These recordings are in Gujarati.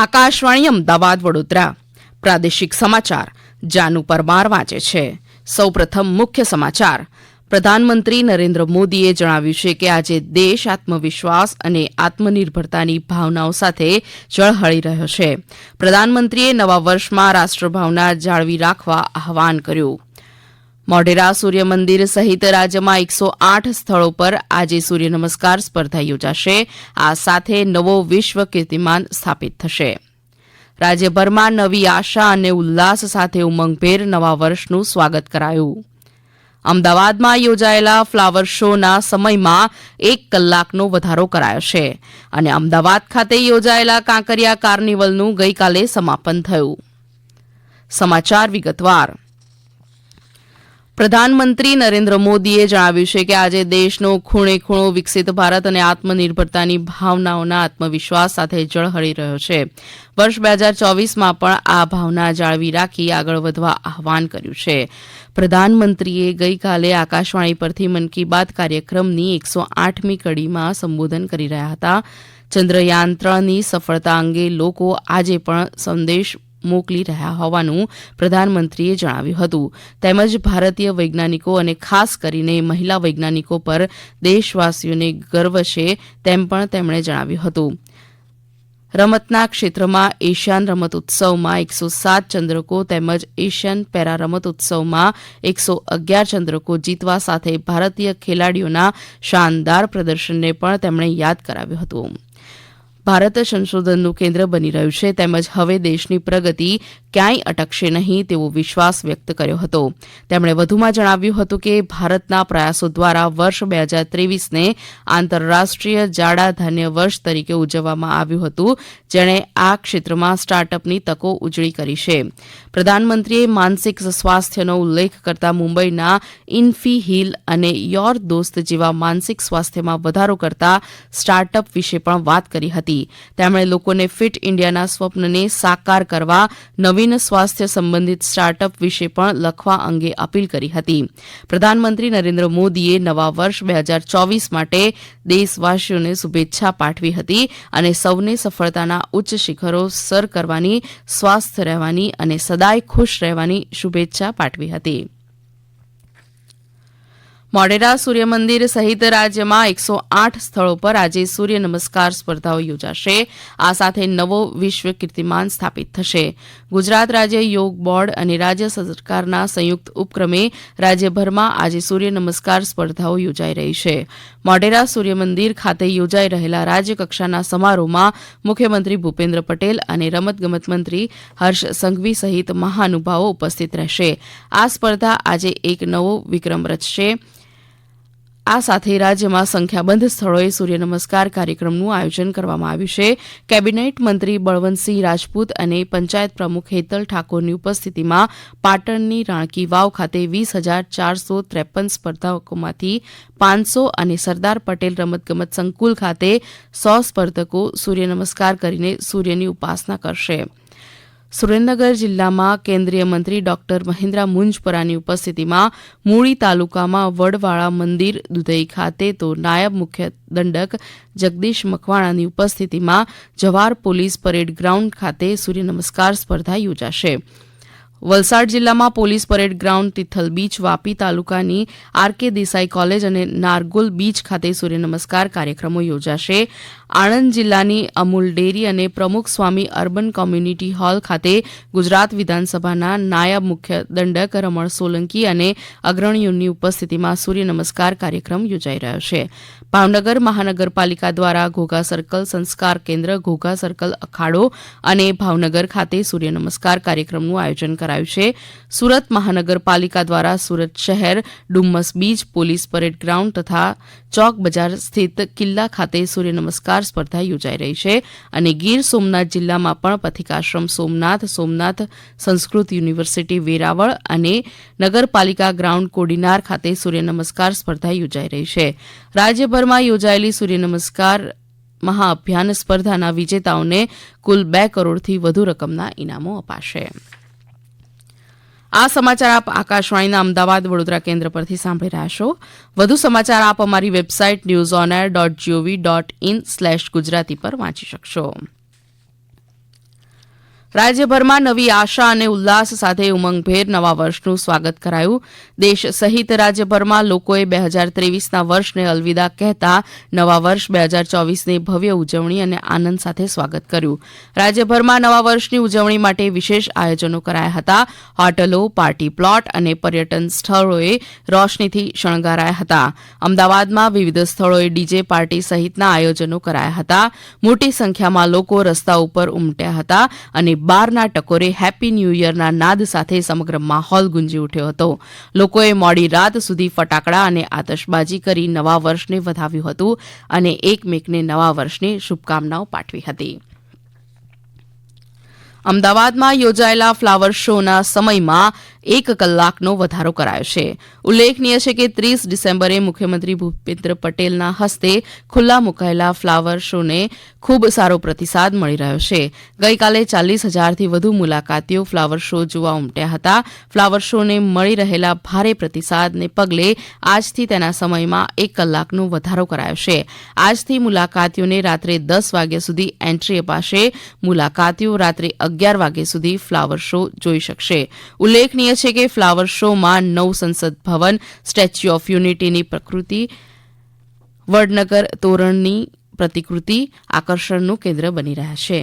આકાશવાણી અમદાવાદ વડોદરા. પ્રાદેશિક સમાચાર, જાનુ પરમાર વાંચે છે. સૌપ્રથમ મુખ્ય સમાચાર. પ્રધાનમંત્રી નરેન્દ્ર મોદીએ જણાવ્યું છે કે આજે દેશ આત્મવિશ્વાસ અને આત્મનિર્ભરતાની ભાવનાઓ સાથે ઝળહળી રહ્યો છે. પ્રધાનમંત્રીએ નવા વર્ષમાં રાષ્ટ્રભાવના જાળવી રાખવા આહવાન કર્યું. મોઢેરા સૂર્ય મંદિર સહિત રાજ્યમાં એકસો આઠ સ્થળો પર આજે સૂર્ય નમસ્કાર સ્પર્ધા યોજાશે. આ સાથે નવો વિશ્વ કીર્તિમાન સ્થાપિત થશે. રાજ્યભરમાં નવી આશા અને ઉલ્લાસ સાથે ઉમંગભેર નવા વર્ષનું સ્વાગત કરાયું. અમદાવાદમાં યોજાયેલા ફ્લાવર શોના સમયમાં એક કલાકનો વધારો કરાયો છે અને અમદાવાદ ખાતે યોજાયેલા કાંકરિયા કાર્નિવલનું ગઈકાલે સમાપન થયું. સમાચાર વિગતવાર. પ્રધાનમંત્રી નરેન્દ્ર મોદીએ જણાવ્યું છે કે આજે દેશનો ખૂણે ખૂણો વિકસિત ભારત અને આત્મનિર્ભરતાની ભાવનાઓના આત્મવિશ્વાસ સાથે ઝળહળી રહ્યો છે. વર્ષ બે હજાર ચોવીસમાં પણ આ ભાવના જાળવી રાખી આગળ વધવા આહવાન કર્યું છે. પ્રધાનમંત્રીએ ગઈકાલે આકાશવાણી પરથી મન કી બાત કાર્યક્રમની એકસો આઠમી કડીમાં સંબોધન કરી રહ્યા હતા. ચંદ્રયાન ત્રણની સફળતા અંગે લોકો આજે પણ સંદેશ મોકલી રહ્યા હોવાનું પ્રધાનમંત્રીએ જણાવ્યું હતું. તેમજ ભારતીય વૈજ્ઞાનિકો અને ખાસ કરીને મહિલા વૈજ્ઞાનિકો પર દેશવાસીઓને ગર્વ છે તેમ પણ તેમણે જણાવ્યું હતું. રમતના ક્ષેત્રમાં એશિયાન રમત ઉત્સવમાં એકસો સાત ચંદ્રકો તેમજ એશિયન પેરા રમત ઉત્સવમાં એકસો અગિયાર ચંદ્રકો જીતવા સાથે ભારતીય ખેલાડીઓના શાનદાર પ્રદર્શનને પણ તેમણે યાદ કરાવ્યું હતું. ભારત સંશોધનનું કેન્દ્ર બની રહ્યું છે તેમજ હવે દેશની પ્રગતિ ક્યાંય અટકશે નહીં તેવો વિશ્વાસ વ્યક્ત કર્યો હતો. તેમણે વધુમાં જણાવ્યું હતું કે ભારતના પ્રયાસો દ્વારા વર્ષ બે હજાર ત્રેવીસને આંતરરાષ્ટ્રીય જાડા ધાન્ય વર્ષ તરીકે ઉજવવામાં આવ્યું હતું, જેણે આ ક્ષેત્રમાં સ્ટાર્ટઅપની તકો ઉજળી કરી છે. પ્રધાનમંત્રીએ માનસિક સ્વાસ્થ્યનો ઉલ્લેખ કરતા મુંબઈના ઇન્ફી હિલ અને યોર દોસ્ત જેવા માનસિક સ્વાસ્થ્યમાં વધારો કરતા સ્ટાર્ટઅપ વિશે પણ વાત કરી હતી. તેમણે લોકોને ફિટ ઇન્ડિયાના સ્વપ્નને સાકાર કરવા, નવીન સ્વાસ્થ્ય સંબંધિત સ્ટાર્ટઅપ વિશે પણ લખવા અંગે અપીલ કરી હતી. પ્રધાનમંત્રી નરેન્દ્ર મોદીએ નવા વર્ષ બે હજાર ચોવીસ માટે દેશવાસીઓને શુભેચ્છા પાઠવી હતી અને સૌને સફળતાના ઉચ્ચ શિખરો સર કરવાની સ્વાસ્થ્ય રહેવાની અને સદાય ખુશ રહેવાની શુભેચ્છા પાઠવી હતી. મોઢેરા સૂર્યમંદિર સહિત રાજ્યમાં એકસો આઠ સ્થળો પર આજે સૂર્ય નમસ્કાર સ્પર્ધાઓ યોજાશે. આ સાથે નવો વિશ્વ કીર્તિમાન સ્થાપિત થશે. ગુજરાત રાજ્ય યોગ બોર્ડ અને રાજ્ય સરકારના સંયુક્ત ઉપક્રમે રાજ્યભરમાં આજે સૂર્ય નમસ્કાર સ્પર્ધાઓ યોજાઈ રહી છે. મોઢેરા સૂર્યમંદિર ખાતે યોજાઈ રહેલા રાજ્યકક્ષાના સમારોહમાં મુખ્યમંત્રી ભૂપેન્દ્ર પટેલ અને રમતગમત મંત્રી હર્ષ સંઘવી સહિત મહાનુભાવો ઉપસ્થિત રહેશે. આ સ્પર્ધા આજે એક નવો વિક્રમ રચશે આ સાથે રાજ્યમાં સંખ્યાબંધ સ્થળોએ સૂર્ય નમસ્કાર કાર્યક્રમનું આયોજન કરવામાં આવ્યું છે. કેબિનેટ મંત્રી બળવંતસિંહ રાજપૂત અને પંચાયત પ્રમુખ હેતલ ઠાકોરની ઉપસ્થિતિમાં પાટણની રાણકી વાવ ખાતે વીસ હજાર ચારસો ત્રેપન સ્પર્ધકોમાંથી પાંચસો અને સરદાર પટેલ રમતગમત સંકુલ ખાતે સો સ્પર્ધકો સૂર્ય નમસ્કાર કરીને સૂર્યની ઉપાસના કરશે. સુરેન્દ્રનગર જિલ્લામાં કેન્દ્રીય મંત્રી ડોક્ટર મહેન્દ્રા મુંજપરાની ઉપસ્થિતિમાં મૂળી તાલુકામાં વડવાળા મંદિર, દુધઈ ખાતે તો નાયબ મુખ્ય દંડક જગદીશ મકવાણાની ઉપસ્થિતિમાં જવાહર પોલીસ પરેડ ગ્રાઉન્ડ ખાતે સૂર્ય નમસ્કાર સ્પર્ધા યોજાશે. વલસાડ જિલ્લામાં police parade ground Tithal beach, Vapi તાલુકાની આર કે દેસાઈ કોલેજ અને નારગોલ બીચ ખાતે સૂર્ય નમસ્કાર કાર્યક્રમો યોજાશે. આણંદ જિલ્લાની અમૂલ ડેરી અને પ્રમુખ સ્વામી અર્બન કોમ્યુનિટી હોલ ખાતે ગુજરાત વિધાનસભાના નાયબ મુખ્ય દંડક રમણ સોલંકી અને અગ્રણીઓની ઉપસ્થિતિમાં સૂર્ય નમસ્કાર કાર્યક્રમ યોજાઈ રહ્યો છે. ભાવનગર મહાનગરપાલિકા દ્વારા ઘોઘા સર્કલ સંસ્કાર કેન્દ્ર, ઘોઘા સર્કલ અખાડો અને ભાવનગર ખાતે સૂર્ય નમસ્કાર કાર્યક્રમનું આયોજન કરાયું છે. સુરત મહાનગરપાલિકા દ્વારા સુરત શહેર, Dumas beach, police parade ground તથા ચોક બજાર સ્થિત કિલ્લા ખાતે સૂર્ય નમસ્કાર સ્પર્ધા યોજાઈ રહી છે અને ગીર સોમનાથ જિલ્લામાં પણ પથિકાશ્રમ સોમનાથ સોમનાથ સંસ્કૃત યુનિવર્સિટી વેરાવળ અને નગરપાલિકા ગ્રાઉન્ડ કોડીનાર ખાતે સૂર્ય નમસ્કાર સ્પર્ધા યોજાઈ રહી છે. રાજ્યભરમાં યોજાયેલી સૂર્ય નમસ્કાર મહાઅભિયાન સ્પર્ધાના વિજેતાઓને કુલ બે કરોડથી વધુ રકમના ઇનામો અપાશે. આ સમાચાર આપ આકાશવાણીના અમદાવાદ વડોદરા કેન્દ્ર પરથી સાંભળી રહ્યા છો. વધુ સમાચાર આપ અમારી website news on air dot G O V dot in slash Gujarati પર વાંચી શકશો. રાજ્યભરમાં નવી આશા અને ઉલ્લાસ સાથે ઉમંગભેર નવા વર્ષનું સ્વાગત કરાયું. દેશ સહિત રાજ્યભરમાં લોકોએ બે હજાર ત્રેવીસના વર્ષને અલવિદા કહેતા નવા વર્ષ બે હજાર ચોવીસની ભવ્ય ઉજવણી અને આનંદ સાથે સ્વાગત કર્યું. રાજ્યભરમાં નવા વર્ષની ઉજવણી માટે વિશેષ આયોજનો કરાયા હતા. હોટલો, પાર્ટી પ્લોટ અને પર્યટન સ્થળોએ રોશનીથી શણગારાયા હતા. અમદાવાદમાં વિવિધ સ્થળોએ ડીજે પાર્ટી સહિતના આયોજનો કરાયા હતા. મોટી સંખ્યામાં લોકો રસ્તા ઉપર ઉમટ્યા હતા અને બારના ટકોરે હેપી ન્યૂ યરના નાદ સાથે સમગ્ર માહોલ ગુંજી ઉઠ્યો હતો. લોકોએ મોડી રાત સુધી ફટાકડા અને આતશબાજી કરી નવા વર્ષને વધાવ્યું હતું અને એકમેકને નવા વર્ષની શુભકામનાઓ પાઠવી હતી. અમદાવાદમાં યોજાયેલા ફ્લાવર શોના સમયમાં એક કલાકનો વધારો કરાયો છે. ઉલ્લેખનીય છે કે ત્રીસ ડિસેમ્બરે મુખ્યમંત્રી ભૂપેન્દ્ર પટેલના હસ્તે ખુલ્લા મુકાયેલા ફ્લાવર શોને ખૂબ સારો પ્રતિસાદ મળી રહ્યો છે. ગઈકાલે ચાલીસ હજારથી વધુ મુલાકાતીઓ ફ્લાવર શો જોવા ઉમટ્યા હતા. ફ્લાવર શોને મળી રહેલા ભારે પ્રતિસાદને પગલે આજથી તેના સમયમાં એક કલાકનો વધારો કરાયો છે. આજથી મુલાકાતીઓને રાત્રે દસ વાગ્યા સુધી એન્ટ્રી અપાશે. મુલાકાતીઓ રાત્રે અગિયાર વાગ્યા સુધી ફ્લાવર શો જોઈ શકશે. ઉલ્લેખનીય છે કે ફ્લાવર શોમાં નવ સંસદ ભવન, સ્ટેચ્યુ ઓફ યુનિટીની પ્રકૃતિ, વડનગર તોરણની પ્રતિકૃતિ આકર્ષણનું કેન્દ્ર બની રહ્યા છે.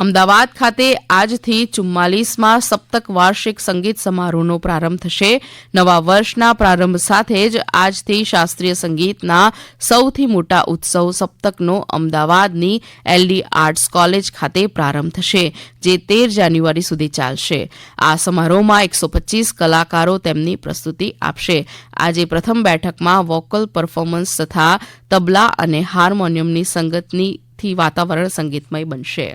અમદાવાદ ખાતે આજથી ચુમ્માલીસમાં સપ્તક વાર્ષિક સંગીત સમારોહનો પ્રારંભ થશે. નવા વર્ષના પ્રારંભ સાથે જ આજથી શાસ્ત્રીય સંગીતના સૌથી મોટા ઉત્સવ સપ્તકનો અમદાવાદની એલડી આર્ટ્સ કોલેજ ખાતે પ્રારંભ થશે, જે તેર જાન્યુઆરી સુધી ચાલશે. આ સમારોહમાં એકસો પચીસ કલાકારો તેમની પ્રસ્તુતિ આપશે. આજે પ્રથમ બેઠકમાં વોકલ પરફોર્મન્સ તથા તબલા અને હાર્મોનિયમની સંગતનીથી વાતાવરણ સંગીતમય બનશે.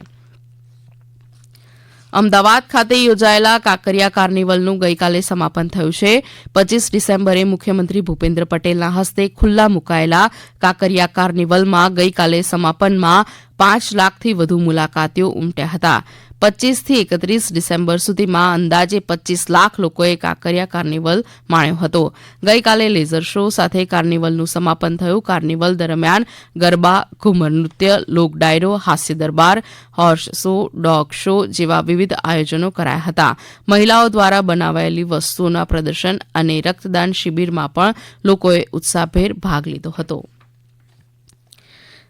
અમદાવાદ ખાતે યોજાયેલા કાંકરિયા કાર્નિવલનું ગઈકાલે સમાપન થયું છે. પચીસ ડિસેમ્બરે મુખ્યમંત્રી ભૂપેન્દ્ર પટેલના હસ્તે ખુલ્લા મુકાયેલા કાંકરિયા કાર્નિવલમાં ગઈકાલે સમાપનમાં પાંચ લાખથી વધુ મુલાકાતીઓ ઉમટ્યા હતા. પચીસથી એકત્રીસ ડિસેમ્બર સુધીમાં અંદાજે પચીસ લાખ લોકોએ કાંકરિયા કાર્નિવલ માણ્યો હતો. ગઈકાલે લેઝર શો સાથે કાર્નિવલનું સમાપન થયું. કાર્નિવલ દરમિયાન ગરબા, ઘુમર નૃત્ય, લોક ડાયરો, હાસ્ય દરબાર, હોર્સ શો, ડોગ શો જેવા વિવિધ આયોજનો કરાયા હતા. મહિલાઓ દ્વારા બનાવાયેલી વસ્તુઓના પ્રદર્શન અને રક્તદાન શિબિરમાં પણ લોકોએ ઉત્સાહભેર ભાગ લીધો હતો.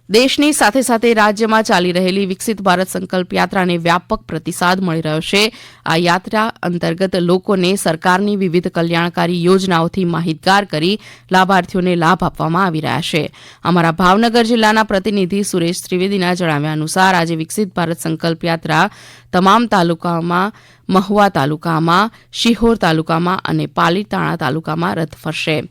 દેશની સાથે સાથે રાજ્યમાં ચાલી રહેલી વિકસિત ભારત સંકલ્પ યાત્રાને વ્યાપક પ્રતિસાદ મળી રહ્યો છે. આ યાત્રા અંતર્ગત લોકોને સરકારની વિવિધ કલ્યાણકારી યોજનાઓથી માહિતગાર કરી લાભાર્થીઓને લાભ આપવામાં આવી રહ્યા છે. અમારા ભાવનગર જિલ્લાના પ્રતિનિધિ સુરેશ ત્રિવેદીના જણાવ્યા અનુસાર આજે વિકસિત ભારત સંકલ્પ યાત્રા તમામ તાલુકામાં, મહુવા તાલુકામાં, શિહોર તાલુકામાં અને પાલીતાણા તાલુકામાં રથ ફરશે.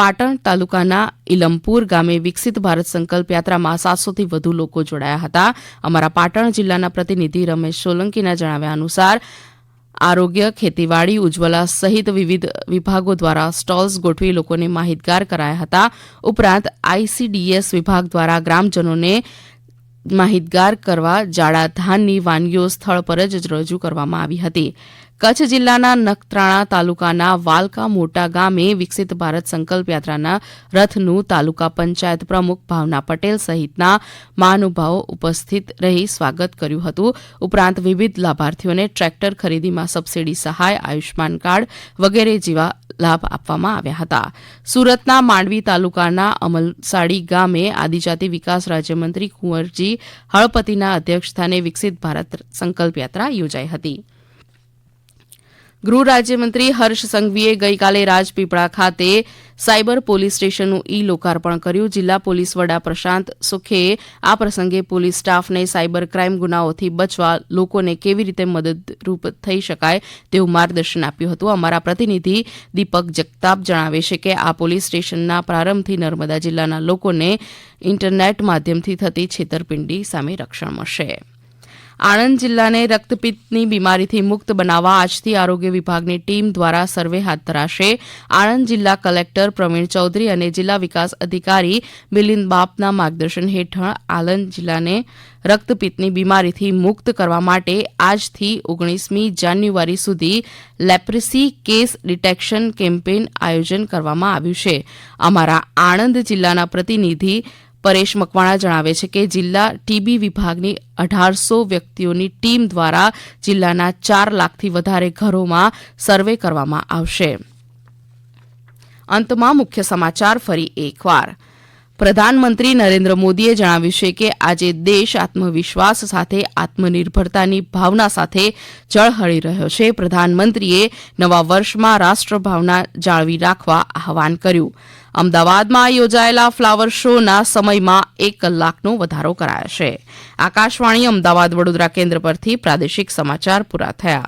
પાટણ તાલુકાના ઇલમપુર ગામે વિકસિત ભારત સંકલ્પ યાત્રામાં સાતસોથી વધુ લોકો જોડાયા હતા. અમારા પાટણ જિલ્લાના પ્રતિનિધિ રમેશ સોલંકીના જણાવ્યા અનુસાર, આરોગ્ય, ખેતીવાડી, ઉજ્જવલા સહિત વિવિધ વિભાગો દ્વારા સ્ટોલ્સ ગોઠવી લોકોને માહિતગાર કરાયા હતા. ઉપરાંત આઈસીડીએસ વિભાગ દ્વારા ગ્રામજનોને માહિતગાર કરવા જાડા ધાનની વાનગીઓ સ્થળ પર જ રજૂ કરવામાં આવી હતી. કચ્છ જિલ્લાના નખત્રાણા તાલુકાના વાલકા મોટા ગામે વિકસિત ભારત સંકલ્પ યાત્રાના રથનું તાલુકા પંચાયત પ્રમુખ ભાવના પટેલ સહિતના મહાનુભાવો ઉપસ્થિત રહી સ્વાગત કર્યું હતું. ઉપરાંત વિવિધ લાભાર્થીઓને ટ્રેક્ટર ખરીદીમાં સબસીડી સહાય આયુષ્માન કાર્ડ વગેરે જેવા લાભ આપવામાં આવ્યા હતા. સુરતના માંડવી તાલુકાના અમલસાડી ગામે આદિજાતિ વિકાસ રાજ્યમંત્રી કુંવરજી હળપતિના અધ્યક્ષસ્થાને વિકસિત ભારત સંકલ્પ યાત્રા યોજાઈ હતી. ગૃહ રાજ્યમંત્રી હર્ષ સંઘવીએ ગઈકાલે રાજપીપળા ખાતે સાયબર પોલીસ સ્ટેશનનું ઈ લોકાર્પણ કર્યું. જિલ્લા પોલીસ વડા પ્રશાંત સુખેએ આ પ્રસંગે પોલીસ સ્ટાફને સાયબર ક્રાઇમ ગુનાઓથી બચવા લોકોને કેવી રીતે મદદરૂપ થઈ શકાય તેવું માર્ગદર્શન આપ્યું હતું. અમારા પ્રતિનિધિ દીપક જગતાપ જણાવે છે કે આ પોલીસ સ્ટેશનના પ્રારંભથી નર્મદા જિલ્લાના લોકોને ઇન્ટરનેટ માધ્યમથી થતી છેતરપિંડી સામે રક્ષણ મળશે. આણંદ જિલ્લાને રક્તપિત્તની બીમારીથી મુક્ત બનાવવા આજથી આરોગ્ય વિભાગની ટીમ દ્વારા સર્વે હાથ ધરાશે. આણંદ જિલ્લા કલેક્ટર પ્રવીણ ચૌધરી અને જિલ્લા વિકાસ અધિકારી મિલિંદ બાપના માર્ગદર્શન હેઠળ આણંદ જિલ્લાને રક્તપિત્તની બીમારીથી મુક્ત કરવા માટે આજથી ઓગણીસમી જાન્યુઆરી સુધી લેપ્રેસી કેસ ડિટેક્શન કેમ્પેન આયોજન કરવામાં આવ્યું છે. અમારા આણંદ જિલ્લાના પ્રતિનિધિ પરેશ મકવાણા જણાવે છે કે જિલ્લા ટીબી વિભાગની અઢારસો વ્યક્તિઓની ટીમ દ્વારા જિલ્લાના ચાર લાખથી વધારે ઘરોમાં સર્વે કરવામાં આવશે. અંતમાં મુખ્ય સમાચાર ફરી એકવાર. પ્રધાનમંત્રી નરેન્દ્ર મોદીએ જણાવ્યું છે કે આજે દેશ આત્મવિશ્વાસ સાથે, આત્મનિર્ભરતાની ભાવના સાથે ઝળહળી રહ્યો છે. પ્રધાનમંત્રીએ નવા વર્ષમાં રાષ્ટ્રભાવના જાળવી રાખવા આહવાન કર્યું. અમદાવાદમાં યોજાયેલા ફ્લાવર શોના સમયમાં એક કલાકનો વધારો કરાયો છે. આકાશવાણી અમદાવાદ વડોદરા કેન્દ્ર પરથી પ્રાદેશિક સમાચાર પૂરા થયા.